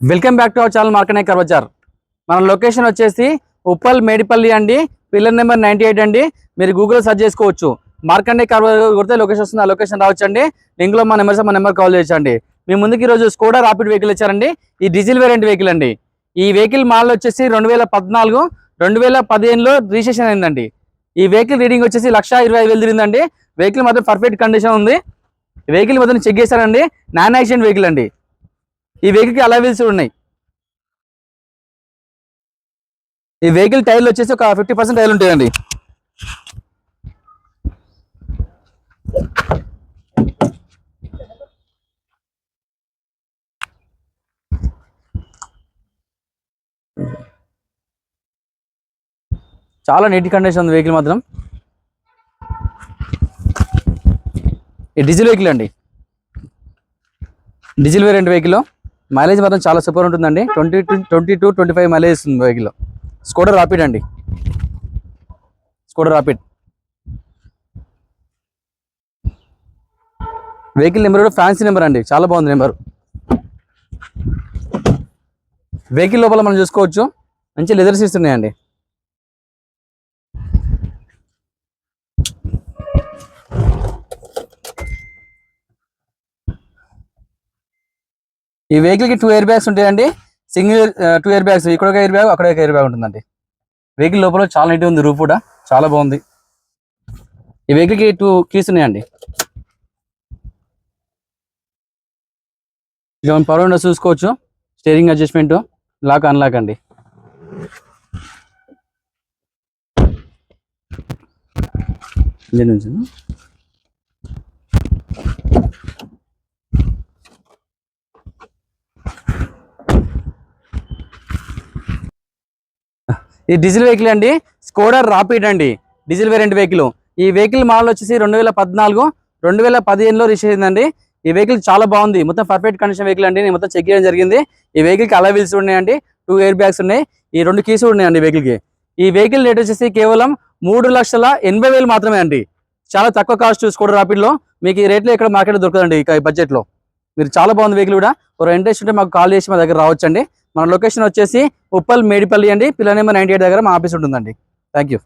Welcome back to our channel మార్కనే కర్వచార్ మన location వచ్చేసి ఉప్పల్ మేడిపల్లి అండి. పిల్లర్ నెంబర్ నైన్టీ ఎయిట్ అండి. మీరు గూగుల్ సెర్చ్ చేసుకోవచ్చు. మార్కండే కర్వ కొడితే లొకేషన్ వస్తుంది ఆ లొకేషన్ రావచ్చండి. లింక్లో మా నెంబర్స్ మా నెంబర్ కాల్ చేయొచ్చండి. మీ ముందుకి ఈరోజు స్కోడా రాపిడ్ వెహికల్ ఇచ్చారండి. ఈ డీజిల్ వేరియంట్ వెహికల్ అండి. ఈ వెహికల్ మోడల్ వచ్చేసి రెండు వేల పద్నాలుగు రెండు వేల పదిహేనులో రిజిస్ట్రేషన్ అయిందండి. ఈ వెహికల్ రీడింగ్ వచ్చేసి లక్ష ఇరవై ఐదు వేలు తిరిగిందండి. వెహికల్ మాత్రం పర్ఫెక్ట్ కండిషన్ ఉంది. వెహికల్ మాత్రం చెక్ చేశారండి. నాన్ యాక్సిడెంట్ వెహికల్ అండి. ఈ వెహికల్కి అలా ఉన్నాయి. ఈ వెహికల్ టైర్లు వచ్చేసి ఒక ఫిఫ్టీ పర్సెంట్ టైర్లు ఉంటాయండి. చాలా నీట్ కండిషన్ ఉంది వెహికల్ మాత్రం. ఈ డీజిల్ వెహికల్ అండి. Diesel variant vehicle. మైలేజ్ మాత్రం చాలా సూపర్ ఉంటుందండి. Twenty two twenty two twenty five mileage ఇస్తుంది వెహికల్ స్కూటర్ రాపిడ్ అండి. స్కూటర్ రాపిడ్ వెహికల్ నెంబర్ కూడా ఫ్యాన్సీ నెంబర్ అండి. చాలా బాగుంది నెంబర్ వెహికల్ లోపల మనం చూసుకోవచ్చు. మంచి లెదర్ సీట్స్ ఉన్నాయండి. ఈ వెహికల్కి టూ ఎయిర్ బ్యాగ్స్ ఉంటాయండి. సింగిల్ టూ ఇయర్ బ్యాగ్స్ ఇక్కడ ఒక ఎయిర్ బ్యాగ్ అక్కడ ఒక ఎయిర్ బ్యాగ్ ఉంటుందండి. వెహికల్ లోపల చాలా నీట్గా ఉంది రూఫ్ కూడా చాలా బాగుంది. ఈ వెహికల్కి టూ కీస్ ఉన్నాయండి. ఇక పవర్ విండోస్ చూసుకోవచ్చు. స్టీరింగ్ అడ్జస్ట్మెంట్ లాక్ అన్లాక్ అండి. ఇంజన్ నుంచి ఈ డీజిల్ వెహికల్ అండి. స్కోడర్ రాపిడ్ అండి. డీజిల్ వేరియంట్ వెహికల్ ఈ వెహికల్ మోడల్ వచ్చేసి రెండు వేల పద్నాలుగు రెండు వేల పదిహేనులో రిజిస్టర్ అయిందండి. ఈ వెహికల్ చాలా బాగుంది. మొత్తం పర్ఫెక్ట్ కండిషన్ వెహికల్ అండి. నేను మొత్తం చెక్ చేయడం జరిగింది. ఈ వెహికల్కి అలా వీల్స్ ఉన్నాయండి. టూ ఎయిర్ బ్యాగ్స్ ఉన్నాయి. ఈ రెండు కీస్ ఉన్నాయండి వెహికల్కి వెహికల్కి. ఈ వెహికల్ రేట్ వచ్చేసి కేవలం మూడు లక్షల ఎనభై వేలు మాత్రమే అండి. చాలా తక్కువ కాస్ట్ చూసుకోవడం రాపిడ్లో మీకు ఈ రేట్లో ఇక్కడ మార్కెట్ దొరకదండి ఇక ఈ బడ్జెట్లో మీరు చాలా బాగుంది వెహికల్ కూడా. ఒక ఇంట్రెస్ట్ ఉంటే మాకు కాల్ చేసి మా దగ్గర రావచ్చండి. మన లొకేషన్ వచ్చేసి ఉప్పల్ మేడిపల్లి అండి. పిల్ల నెంబర్ నైన్టీ ఎయిట్ దగ్గర మా ఆఫీస్ ఉంటుందండి. Thank you